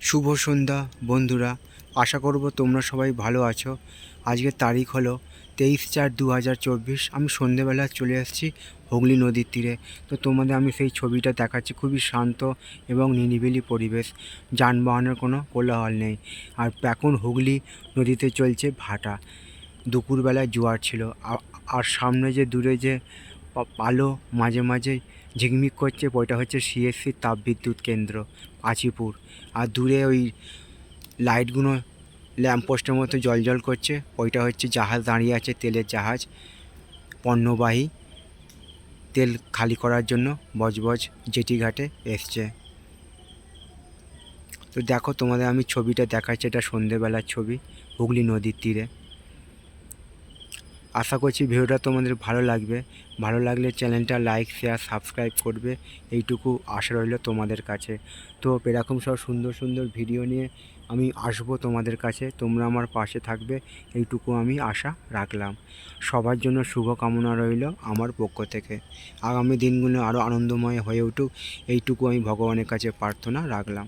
শুভ সন্ধ্যা, বন্ধুরা। আশা করব তোমরা সবাই ভালো আছো। আজকের তারিখ হলো তেইশ চার দু হাজার চব্বিশ। আমি সন্ধেবেলা চলে আসছি হুগলি নদীর তীরে। তো তোমাদের আমি সেই ছবিটা দেখাচ্ছি। খুবই শান্ত এবং নিরিবিলি পরিবেশ। যানবাহনের কোনো কোলাহল নেই। আর এখন হুগলি নদীতে চলছে ভাটা। দুপুরবেলায় জোয়ার ছিল। আর সামনে যে দূরে যে আলো মাঝে মাঝে ঝিকমিক করছে ওইটা হচ্ছে সিএসসি তাপবিদ্যুৎ কেন্দ্র আচিপুর আর দূরে ওই লাইটগুলো ল্যাম্পপোস্টের মতো জল করছে ওইটা হচ্ছে জাহাজ দাঁড়িয়ে আছে, তেলের জাহাজ, পণ্যবাহী। তেল খালি করার জন্য বজবজ জেটি ঘাটে এসছে। তো দেখো তোমাদের আমি ছবিটা দেখাচ্ছি, এটা সন্ধেবেলার ছবি, হুগলি নদীর তীরে। আশা করছি ভিডিওটা তোমাদের ভালো লাগবে। ভালো লাগলে চ্যানেলটা লাইক শেয়ার সাবস্ক্রাইব করবে। এইটুকু আশা রইল তোমাদের কাছে। তো এরকম সব সুন্দর সুন্দর ভিডিও নিয়ে আমি আসব তোমাদের কাছে। তোমরা আমার পাশে থাকবে। এইটুকু আমি আশা রাখলাম। সবার জন্য শুভকামনা রইল আমার পক্ষ থেকে। আগামী দিনগুলো আরও আনন্দময় হয়ে উঠুক। এইটুকু আমি ভগবানের কাছে প্রার্থনা রাখলাম।